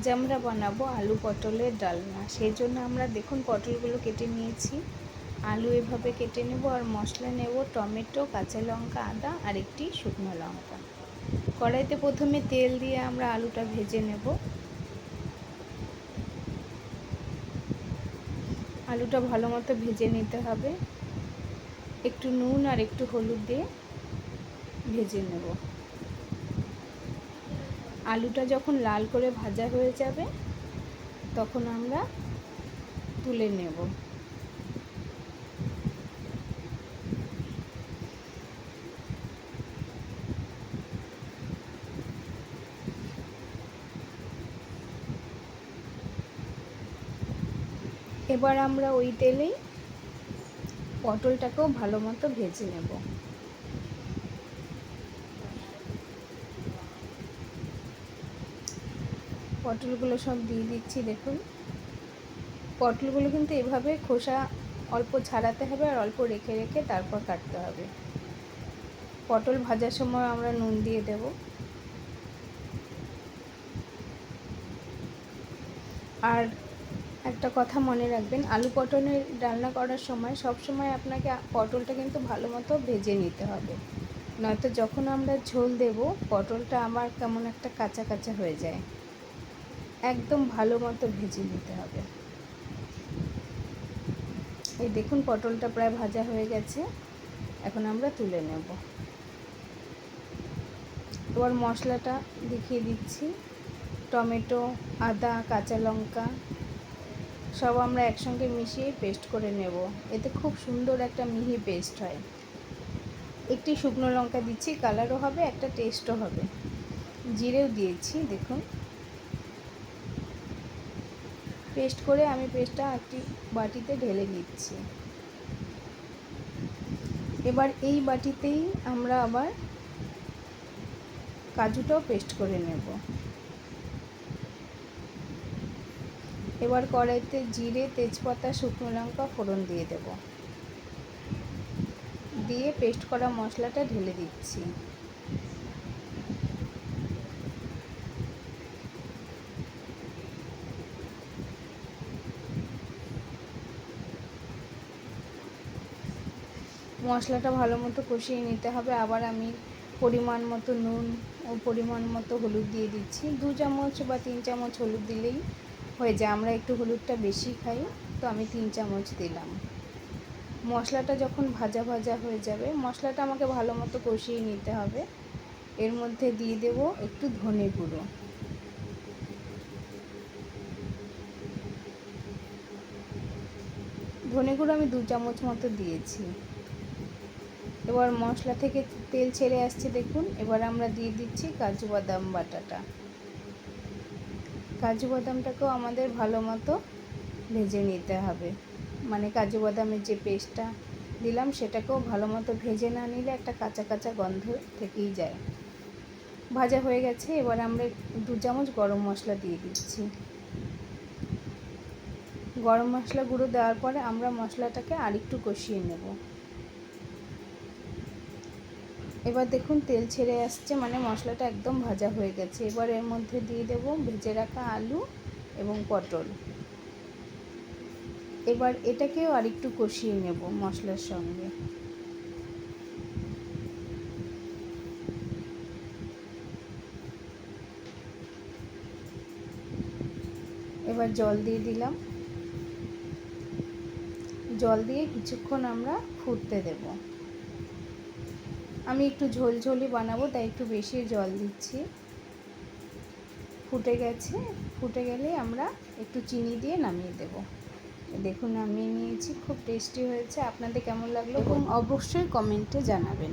আজ আমরা বানাবো আলু পটলের ডালনা। সেই জন্য আমরা দেখুন পটলগুলো কেটে নিয়েছি। আলু এভাবে কেটে নেব আর মশলা নেব টমেটো, কাঁচা লঙ্কা, আদা আর একটি শুকনো লঙ্কা। কড়াইতে প্রথমে তেল দিয়ে আমরা আলুটা ভেজে নেব। আলুটা ভালো মতো ভেজে নিতে হবে। একটু নুন আর একটু হলুদ দিয়ে ভেজে নেব। আলুটা যখন লাল করে ভাজা হয়ে যাবে, তখন আমরা তুলে নেব। এবার আমরা ওই তেলেই পটলটাকেও ভালো মতো ভেজে নেব। পটলগুলো সব দিয়ে দিচ্ছি, দেখুন। পটলগুলো কিন্তু এভাবে খোসা অল্প ছাড়াতে হবে আর অল্প রেখে রেখে তারপর কাটতে হবে। পটল ভাজার সময় আমরা নুন দিয়ে দেব। আর একটা কথা মনে রাখবেন, আলু পটলের রান্না করার সময় সব সময় আপনাকে পটলটা কিন্তু ভালো মতো ভেজে নিতে হবে। নয়তো যখন আমরা ঝোল দেব, পটলটা আমার কেমন একটা কাঁচা কাঁচা হয়ে যায়। একদম ভালো মতো ভেজে নিতে হবে। এই দেখুন পটলটা প্রায় ভাজা হয়ে গেছে। এখন আমরা তুলে নেব। এবার মশলাটা দেখিয়ে দিচ্ছি। টমেটো, আদা, কাঁচা লঙ্কা সব আমরা একসঙ্গে মিশিয়ে পেস্ট করে নেব। এতে খুব সুন্দর একটা মিহি পেস্ট হয়। একটি শুকনো লঙ্কা দিচ্ছি, কালারও হবে, একটা টেস্টও হবে। জিরেও দিয়েছি, দেখুন। পেস্ট করে আমি পেস্টটা একটি বাটিতে ঢেলে নিচ্ছি। এবার এই বাটিতেই আমরা আবার কাজুটাও পেস্ট করে নেব। এবার কড়াইতে জিরে, তেজপাতা, শুকনো লঙ্কা, ফোড়ন দিয়ে দেব। দিয়ে পেস্ট করা মশলাটা ঢেলে দিচ্ছি। মশলাটা ভালো মতো কষিয়ে নিতে হবে। আবার আমি পরিমাণ মতো নুন ও পরিমাণ মতো হলুদ দিয়ে দিচ্ছি। দু চামচ বা তিন চামচ হলুদ দিলেই হয়ে যায়। আমরা একটু হলুদটা বেশি খাই, তো আমি তিন চামচ দিলাম। মশলাটা যখন ভাজা ভাজা হয়ে যাবে, মশলাটা আমাকে ভালো মতো কষিয়ে নিতে হবে। এর মধ্যে দিয়ে দেব একটু ধনে গুঁড়ো। ধনে গুঁড়ো আমি দু চামচ মতো দিয়েছি। এবার মশলা থেকে তেল ছেড়ে আসছে দেখুন। এবার আমরা দিয়ে দিচ্ছি কাজু বাদাম বাটাটা। কাজু বাদামটাকেও আমাদের ভালো মতো ভেজে নিতে হবে। মানে কাজু বাদামের যে পেস্টটা দিলাম, সেটাকেও ভালো মতো ভেজে না নিলে একটা কাঁচা কাঁচা গন্ধ থেকেই যায়। ভাজা হয়ে গেছে, এবার আমরা দু চামচ গরম মশলা দিয়ে দিচ্ছি। গরম মশলা গুঁড়ো দেওয়ার পরে আমরা মশলাটাকে আরেকটু কষিয়ে নেব। এবার দেখুন তেল ছেড়ে আসছে মানে মশলাটা একদম ভাজা হয়ে গেছে। এবার এর মধ্যে দিয়ে দেব ভেজে রাখা আলু এবং পটল। এবার এটাকেও আরেকটু কষিয়ে নেব মশলার সঙ্গে। এবার জল দিয়ে দিলাম। জল দিয়ে কিছুক্ষণ আমরা ফুটতে দেব। আমি একটু ঝোলঝোলি বানাবো তাই একটু বেশি জল দিচ্ছি। ফুটে গেছে ফুটে গেলে আমরা একটু চিনি দিয়ে নামিয়ে দেব। দেখুন নামিয়ে নিয়েছি খুব টেস্টি হয়েছে। আপনাদের কেমন লাগল? এবং অবশ্যই কমেন্টে জানাবেন।